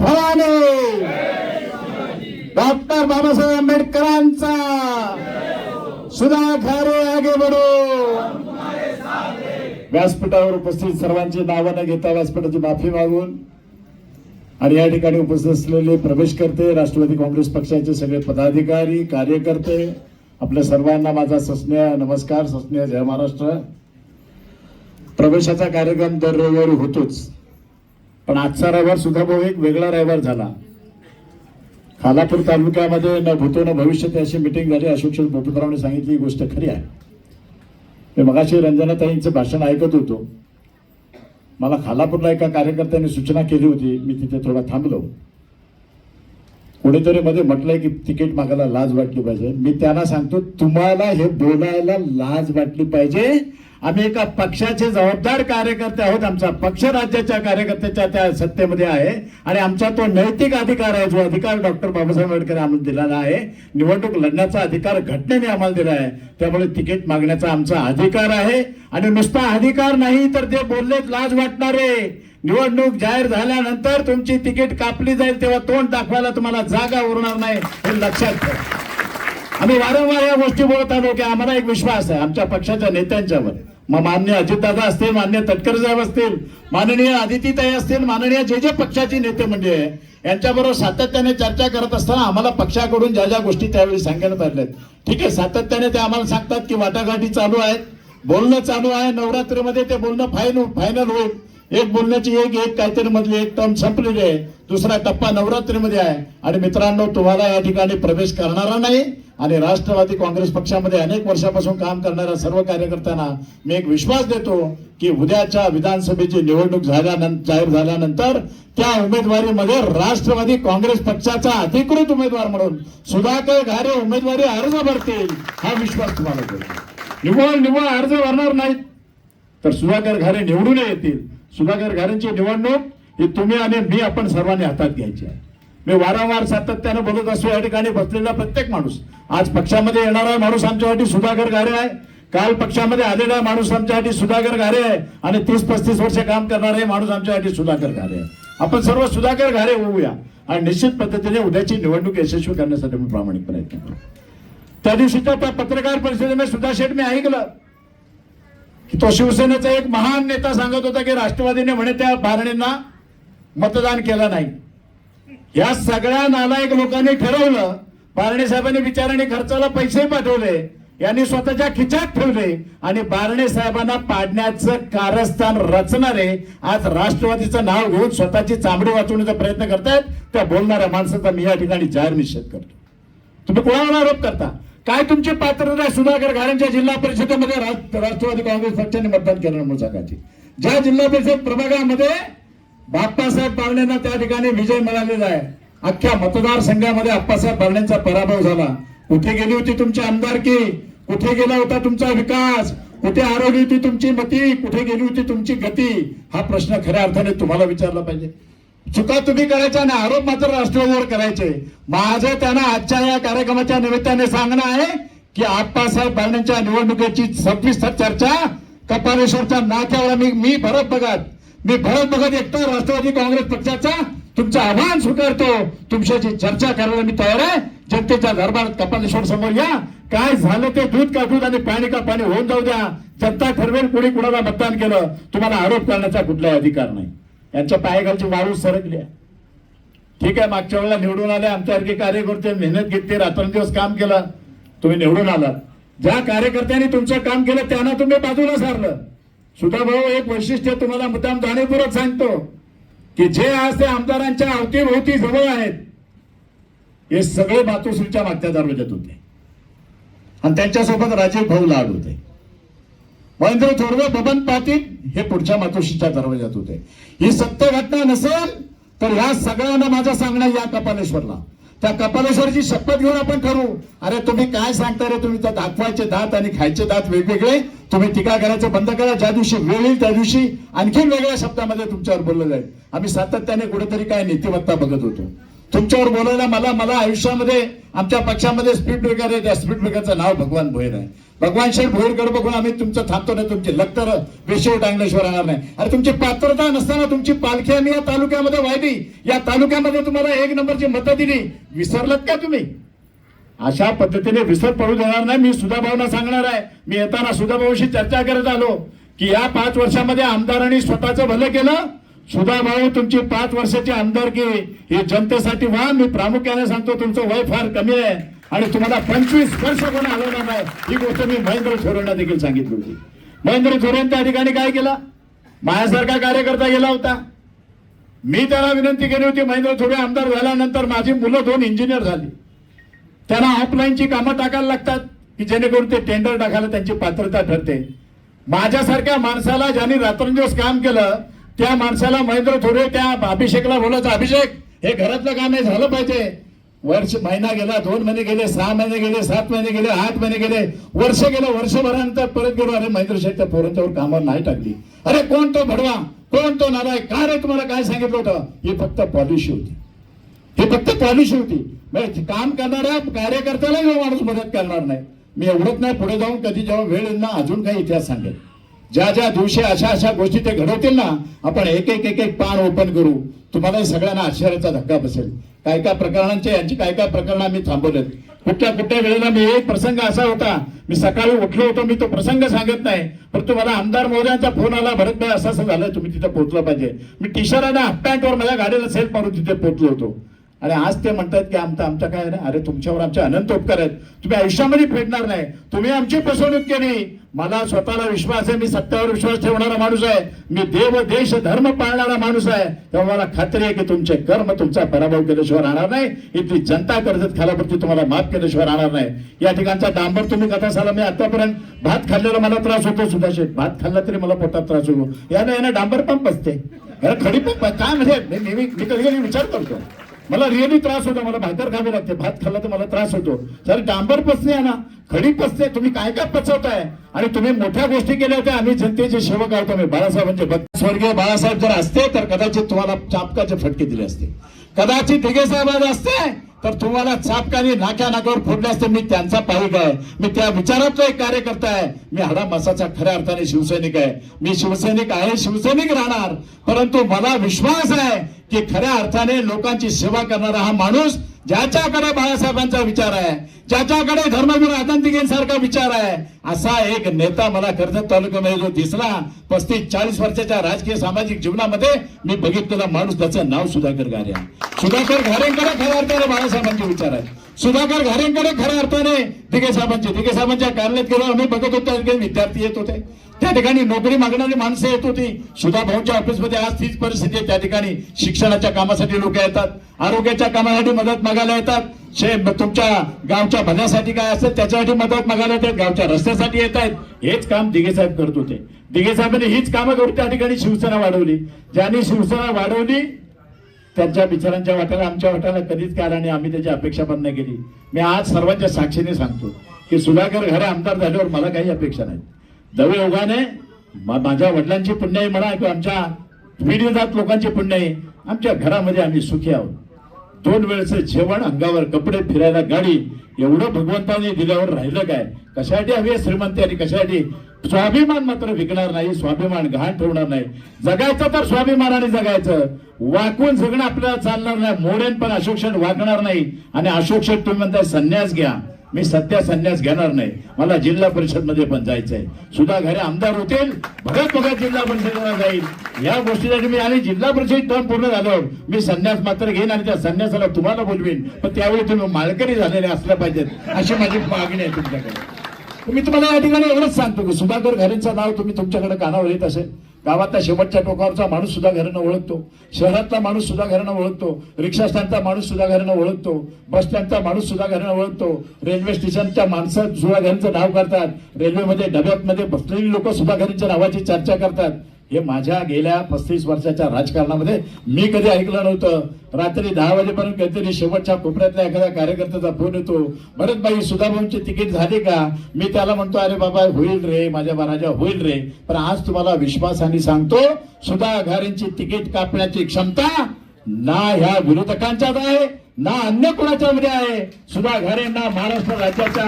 फळाने. Doctor Babasaheb आंबेडकरांचा सुधा आगे बडो व्यासपीठावर उपस्थित सर्वांची नावं न घेता व्यासपीठाची माफी मागून आणि या ठिकाणी उपस्थित असलेले प्रवेश करते राष्ट्रवादी काँग्रेस पक्षाचे सगळे पदाधिकारी कार्यकर्ते आपल्या सर्वांना माझा सस्नेह नमस्कार सस्नेह जय महाराष्ट्र. प्रवेशाचा कार्यक्रम दर रविवारी होतोच. पण आजचा रविवार सुद्धा भाऊ एक वेगळा रविवार झाला. खालापूर तालुक्यामध्ये न भूतो न भविष्यते अशी मिटिंग झाली. अशोक पोपटरावने सांगितली ही गोष्ट खरी आहे. मी मगाशी रंजनाताईंचं भाषण ऐकत होतो. मला खालापूरला एका कार्यकर्त्याने सूचना केली होती. मी तिथे थोडा थांबलो. कोणीतरी मध्ये म्हटलंय की तिकीट मागायला लाज वाटली पाहिजे. मी त्यांना सांगतो तुम्हाला हे बोलायला लाज वाटली पाहिजे. आम्ही एका पक्षाचे जबाबदार कार्यकर्ते आहोत. आमचा पक्ष राज्याच्या कार्यकर्त्याच्या त्या सत्तेमध्ये आहे. आणि आमचा तो नैतिक अधिकार आहे जो अधिकार डॉक्टर बाबासाहेब आंबेडकर आम्हाला दिलेला आहे. निवडणूक लढण्याचा अधिकार घटनेने आम्हाला दिला आहे. त्यामुळे तिकीट मागण्याचा आमचा अधिकार आहे. आणि नुसता अधिकार नाही तर ते बोललेत लाज वाटणारे निवडणूक जाहीर झाल्यानंतर तुमची तिकीट कापली जाईल तेव्हा तोंड दाखवायला तुम्हाला जागा उरणार नाही हे लक्षात ठेवा. आम्ही वारंवार या गोष्टी बोलत आलो की आम्हाला एक विश्वास आहे. आमच्या पक्षाच्या नेत्यांच्यावर. मग मान्य अजितदादा असतील मान्य तटकर साहेब असतील माननीय आदितीताई असतील माननीय जे जे पक्षाचे नेते म्हणजे यांच्याबरोबर सातत्याने चर्चा करत असताना आम्हाला पक्षाकडून ज्या ज्या गोष्टी त्यावेळी सांगण्यात आल्या ठीक आहे सातत्याने ते आम्हाला सांगतात की वाटाघाटी चालू आहेत. बोलणं चालू आहे. नवरात्रीमध्ये ते बोलणं फायनल फायनल होईल. एक बोलण्याची एक एक काहीतरी मधली एक टर्म संपलेली आहे. दुसरा टप्पा नवरात्रीमध्ये आहे. आणि मित्रांनो तुम्हाला या ठिकाणी प्रवेश करणारा नाही आणि राष्ट्रवादी काँग्रेस पक्षामध्ये अनेक वर्षापासून काम करणाऱ्या सर्व कार्यकर्त्यांना मी एक विश्वास देतो की उद्याच्या विधानसभेची निवडणूक झाल्यानंतर जाहीर झाल्यानंतर त्या उमेदवारीमध्ये राष्ट्रवादी काँग्रेस पक्षाचा अधिकृत उमेदवार म्हणून सुधाकर घारे उमेदवारी अर्ज भरतील हा विश्वास तुम्हाला देतो. निव्वळ अर्ज भरणार नाहीत तर सुधाकर घारे निवडून येतील. सुधाकर घारेंची निवडणूक ही तुम्ही आणि मी आपण सर्वांनी हातात घ्यायची आहे. मी वारंवार सातत्याने बोलत असतो या ठिकाणी बसलेला प्रत्येक माणूस. आज पक्षामध्ये येणारा माणूस आमच्यासाठी सुधाकर घारे आहे. काल पक्षामध्ये आलेला माणूस आमच्यासाठी सुधाकर घारे आहे. आणि तीस पस्तीस वर्ष काम करणारे माणूस आमच्यासाठी सुधाकर घारे आहे. आपण सर्व सुधाकर घारे होऊया. आणि निश्चित पद्धतीने उद्याची निवडणूक यशस्वी करण्यासाठी मी प्रामाणिक प्रयत्न करू. त्या दिवशीच्या त्या पत्रकार परिषदेमध्ये सुधा शेठ मी ऐकलं. की तो शिवसेनेचा एक महान नेता सांगत होता की राष्ट्रवादीने म्हणे त्या बारणेंना मतदान केलं नाही. या सगळ्या नालायक लोकांनी ठरवलं बारणे साहेबांनी बिचाराने खर्चाला पैसे पाठवले यांनी स्वतःच्या खिचात ठेवले आणि बारणे साहेबांना पाडण्याचं कारस्थान रचणारे आज राष्ट्रवादीचं नाव घेऊन स्वतःची चामडी वाचवण्याचा प्रयत्न करतायत त्या बोलणाऱ्या माणसाचा मी या ठिकाणी जाहीर निषेध करतो. तुम्ही कोणावर आरोप करता? काय तुमची पात्रता आहे सुधाकर घारेंच्या जिल्हा परिषदेमध्ये राष्ट्रवादी काँग्रेस पक्षाने मतदान केलं म्हणून ज्या जिल्हा परिषद प्रभागामध्ये बाप्पासाहेब बारणेंना त्या ठिकाणी विजय मिळालेला आहे. अख्ख्या मतदारसंघामध्ये आप्पासाहेब बारणेंचा पराभव झाला. कुठे गेली होती तुमची आमदारकी? कुठे गेला होता तुमचा विकास? कुठे हरवली होती तुमची मती? कुठे गेली होती तुमची गती? हा प्रश्न खऱ्या अर्थाने तुम्हाला विचारला पाहिजे. चुका तुम्ही करायच्या आणि आरोप मात्र राष्ट्रवादीवर करायचे. माझं त्यांना आजच्या या कार्यक्रमाच्या निमित्ताने सांगणं आहे की आप्पासाहेब बारणेंच्या निवडणुकीची सविस्तर चर्चा कपालेश्वरच्या नाक्यावर मी मी भरत बघत मी भरत बघत एकटा राष्ट्रवादी काँग्रेस पक्षाचा तुमचं आव्हान स्वीकारतो. तुमच्याशी चर्चा करायला मी तयार आहे. जनतेच्या दरबारात कपालेश्वर समोर या. काय झालं ते दूध का दूध आणि पाणी का पाणी होऊन जाऊ द्या. जनता ठरवेल कोणी कुणाला मतदान केलं. तुम्हाला आरोप करण्याचा कुठलाही अधिकार नाही. यांच्या पायाखालची वाळू सरकली. आहे ठीक आहे मागच्या वेळेला निवडून आले आमच्यासारखे कार्यकर्ते मेहनत घेतली रात्रंदिवस काम केलं तुम्ही निवडून आलात. ज्या कार्यकर्त्यांनी तुमचं काम केलं त्यांना तुम्ही बाजूला सारलं. सुधा भाऊ एक वैशिष्ट्य तुम्हाला मुद्दाम जाणीवपूर्वक सांगतो की जे आज ते आमदारांच्या अवतीभोवती जवळ आहेत हे सगळे मातोश्रीच्या मागच्या दरवाज्यात होते. आणि त्यांच्यासोबत राजीव भाऊ लाड होते. महेंद्र थोरवे बबन पाटील हे पुढच्या मातोश्रीच्या दरवाज्यात होते. ही सत्य घटना नसेल तर ह्या सगळ्यांना माझा सांगणं या कपालेश्वरला. त्या कपालेश्वरची शपथ घेऊन आपण ठरवू. अरे तुम्ही काय सांगता रे? तुम्ही त्या दाखवायचे दात आणि खायचे दात वेगवेगळे. तुम्ही टीका करायचं बंद करा. ज्या दिवशी वेळ येईल त्या दिवशी आणखीन वेगळ्या शब्दामध्ये तुमच्यावर बोललं जाईल. आम्ही सातत्याने कुठेतरी काय नीतिमत्ता बघत होतो. तुमच्यावर बोलायला मला मला आयुष्यामध्ये आमच्या पक्षामध्ये स्पीड ब्रेकर आहे त्या स्पीड ब्रेकरचं नाव भगवान भोईर आहे. भगवान शेठ भोईरकडे बघून आम्ही तुमचं थांबतो नाही तुमची लक्तर विषय टांगल्याशिवाय राहणार नाही. अरे तुमची पात्रता नसताना तुमची पालखी आम्ही या तालुक्यामध्ये वाहिली. या तालुक्यामध्ये तुम्हाला एक नंबरची मतं दिली. विसरलात का तुम्ही? अशा पद्धतीने विसर पडू देणार नाही. मी सुधाभाऊना सांगणार आहे. मी येताना सुधाभाऊशी चर्चा करत आलो की या पाच वर्षामध्ये आमदारांनी स्वतःचं भलं केलं सुधाभाऊ तुमची पाच वर्षाची आमदारकी ही जनतेसाठी व्हा. मी प्रामुख्याने सांगतो तुमचं वय फार कमी आहे आणि तुम्हाला पंचवीस वर्ष कोण हलवणार नाही ही गोष्ट मी महेंद्र थोरेंना देखील सांगितली होती. महेंद्र थोरेन त्या ठिकाणी काय केला? माझ्यासारखा कार्यकर्ता गेला होता. मी त्याला विनंती केली होती महेंद्र थोरे आमदार झाल्यानंतर माझी मुलं दोन इंजिनियर झाली. त्यांना ऑफलाईनची कामं टाकायला लागतात की जेणेकरून ते टेंडर टाकायला त्यांची पात्रता ठरते. माझ्यासारख्या माणसाला ज्यांनी रात्रंदिवस काम केलं त्या माणसाला महेंद्र थोडे त्या अभिषेकला बोलायचं अभिषेक हे घरातलं काम नाही झालं पाहिजे. वर्ष महिना गेला दोन महिने गेले सहा महिने गेले सात महिने गेले आठ महिने गेले वर्ष गेलं वर्षभरानंतर परत गेलो अरे महेंद्र शेठ त्या पोरांच्यावर कामावर नाही टाकली. अरे कोण तो भडवा? कोण तो नाराय काय रे तुम्हाला काय सांगितलं होतं? ही फक्त पॉलिसी होती. हे फक्त पॉलिसी होती? म्हणजे काम करणाऱ्या कार्यकर्त्याला माणूस मदत करणार नाही. मी एवढंच नाही पुढे जाऊन कधी जेव्हा वेळ येईल ना अजून काही इतिहास सांगेल ज्या ज्या दिवशी अशा अशा गोष्टी ते घडवतील ना आपण एक एक एक एक पान ओपन करू. तुम्हाला सगळ्यांना आश्चर्याचा धक्का बसेल. काय काय प्रकरणांचे यांची काय काय प्रकरण आम्ही थांबवलेत. कुठल्या कुठल्या वेळेला मी एक प्रसंग असा होता मी सकाळी उठलो होतो मी तो प्रसंग सांगत नाही परंतु मला आमदार महोदयांचा फोन आला भरत भाई असं असं झालं तुम्ही तिथे पोहोचलं पाहिजे. मी टी शर्ट आणि हाफ पॅन्टवर माझ्या गाडीला सेल्फ मारून तिथे पोहोचलो होतो. आणि आज ते म्हणतात की आमचं आमचं काय नाही अरे तुमच्यावर आमचे अनंत उपकार आहेत. तुम्ही आयुष्यामध्ये फेडणार नाही. तुम्ही आमची फसवणूक केली. मला स्वतःला विश्वास आहे. मी सत्यावर विश्वास ठेवणारा माणूस आहे. मी देव देश धर्म पाळणारा माणूस आहे. तेव्हा मला खात्री आहे की तुमचे कर्म तुमचा पराभव केल्याशिवाय राहणार नाही. इथली जनता कर्जत खालावरती तुम्हाला माफ केल्याशिवाय राहणार नाही. या ठिकाणचा डांबर तुम्ही कथा झाला मी आतापर्यंत भात खाल्लेला मला त्रास होतो सुद्धा. शेठ भात खाल्ला तरी मला पोटात त्रास होतो. यानं यानं डांबर पंप असते याला खडी पंप काय म्हणजे? नेहमी मी कधी कधी विचार करतो. मला रिअली त्रास होतो मला भाकर खावे लागते भात खाल्ला तर मला त्रास होतो. सर डांबर पचणे आहे ना खडी पचते तुम्ही काय काय पचवताय? आणि तुम्ही मोठ्या गोष्टी केल्या होत्या आम्ही जनतेचे सेवक आहोत आम्ही बाळासाहेबांचे स्वर्गीय बाळासाहेब जर असते तर कदाचित तुम्हाला चापकाचे फटके दिले असते. कदाचित दिघे साहेब आज असते तर तुम्हाला चापकाने नाक्या नाकावर फोडले असते. मी त्यांचा पाहिक आहे. मी त्या विचारातला एक कार्यकर्ता आहे. मी हाडा मासाचा खऱ्या अर्थाने शिवसैनिक आहे. मी शिवसैनिक आहे शिवसैनिक राहणार. परंतु मला विश्वास आहे की खऱ्या अर्थाने लोकांची सेवा करणारा हा माणूस ज्याच्याकडे बाळासाहेबांचा विचार आहे ज्याच्याकडे धर्मवीर आनंद विचार आहे असा एक नेता मला कर्जत तालुक्यामध्ये जो दिसला पस्तीस चाळीस वर्षाच्या राजकीय सामाजिक जीवनामध्ये मी बघितलेला माणूस त्याचं नाव सुधाकर घारे सुधाकर घारेंकडे खऱ्या अर्थाने बाळासाहेबांचे विचार आहेत. सुधाकर घारेंकडे खऱ्या अर्थाने दिघे साहेबांचे दिघे साहेबांच्या कार्यालयात गेलो आम्ही बघत होतो त्या विद्यार्थी येत होते. त्या ठिकाणी नोकरी मागणारी माणसं येत होती. सुधा भाऊच्या ऑफिसमध्ये आज तीच परिस्थिती आहे. त्या ठिकाणी शिक्षणाच्या कामासाठी लोक येतात. आरोग्याच्या कामासाठी मदत मागायला येतात. शे तुमच्या गावच्या भल्यासाठी काय असेल त्याच्यासाठी मदत मागायला येतात. गावच्या रस्त्यासाठी येत आहेत. हेच काम दिघे साहेब करत होते. दिघे साहेबांनी हीच कामं करून त्या ठिकाणी शिवसेना वाढवली. ज्यांनी शिवसेना वाढवली त्यांच्या बिचारांच्या वाट्याला आमच्या वाट्याला कधीच काय आणि आम्ही त्याची अपेक्षा पण नाही केली. मी आज सर्वांच्या साक्षीने सांगतो की सुधाकर घरे आमदार झाल्यावर मला काही अपेक्षा नाही दवे योगाने माझ्या वडिलांची पुण्याई म्हणा किंवा आमच्या पिढी लोकांची पुण्याई आमच्या घरामध्ये आम्ही सुखी आहोत. दोन वेळचं जेवण अंगावर कपडे फिरायला गाडी एवढं भगवंताने दिल्यावर राहिलं काय? कशासाठी हवी आहे श्रीमंती आणि कशासाठी स्वाभिमान मात्र विकणार नाही स्वाभिमान घाण ठेवणार नाही. जगायचं तर स्वाभिमानाने जगायचं. वाकून जगणं आपल्याला चालणार नाही. मोडेन पण अशोक्षण वाकणार नाही. आणि अशोक्षण तुम्ही म्हणताय संन्यास घ्या. मी सध्या संन्यास घेणार नाही. मला जिल्हा परिषदमध्ये पण जायचंय. सुद्धा घरे आमदार होतील. भगत भगत जिल्हा परिषदेला जाईल. या गोष्टीसाठी मी आणि जिल्हा परिषद टर्म पूर्ण झालो. मी संन्यास मात्र घेईन आणि त्या संन्यासाला तुम्हाला बोलवीन. पण त्यावेळी तुम्ही मालकरी झालेले असल्या पाहिजेत. अशी माझी मागणी आहे तुमच्याकडे. मी तुम्हाला या ठिकाणी एवढंच सांगतो की सुधाकर घरेंचा नाव तुम्ही तुमच्याकडे कानावर येत असेल. गावातला शेवटच्या टोकावरचा माणूस सुद्धा घरानं ओळखतो. शहरातला माणूस सुद्धा घरानं ओळखतो. रिक्षा स्टँडचा माणूस सुद्धा घरानं ओळखतो. बस स्टँडचा माणूस सुद्धा घरानं ओळखतो. रेल्वे स्टेशनच्या माणसं सुद्धा घरांचं नाव करतात. रेल्वेमध्ये डब्यातमध्ये बसलेली लोक सुद्धा घरांच्या नावाची चर्चा करतात. हे माझ्या गेल्या पस्तीस वर्षाच्या राजकारणामध्ये मी कधी ऐकलं नव्हतं. रात्री दहा वाजेपर्यंत काहीतरी शेवटच्या कोपऱ्यातल्या एखाद्या कार्यकर्त्याचा फोन येतो. भरत बाई सुधाभाऊंची तिकीट झाली का? मी त्याला म्हणतो अरे बाबा होईल रे माझ्या महाराजा होईल रे. पण आज तुम्हाला विश्वासाने सांगतो सुधा घारेंची तिकीट कापण्याची क्षमता ना ह्या विरोधकांच्याच आहे ना अन्य कोणाच्या मध्ये आहे. सुधा घारेंना महाराष्ट्र राज्याच्या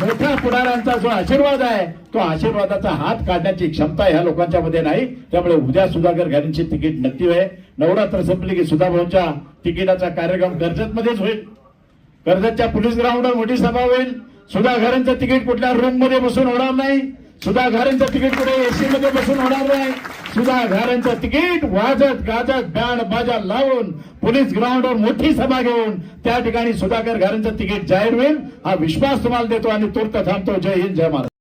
मोठ्या पुढाऱ्यांचा जो आशीर्वाद आहे तो आशीर्वादाचा हात काढण्याची क्षमता ह्या लोकांच्या मध्ये नाही. त्यामुळे उद्या सुधाकर घरांची तिकीट नक्की आहे. नवरात्र संपली की सुधाभाऊंच्या तिकिटाचा कार्यक्रम कर्जत मध्येच होईल. कर्जतच्या पोलीस ग्राउंडवर मोठी सभा होईल. सुधा घरांचं तिकीट कुठल्या रूममध्ये बसून होणार नाही. सुधा घरांचं तिकीट कुठे? एसी मध्ये बसून होणार नाही. सुधा घरांचं तिकीट वाजत गाजत बँड बाजा लावून पोलीस ग्राउंडवर मोठी सभा घेऊन त्या ठिकाणी सुधाकर घरांचं तिकीट जाहीर होईल. हा विश्वास तुम्हाला देतो आणि तूर्त थांबतो. जय हिंद जय महाराज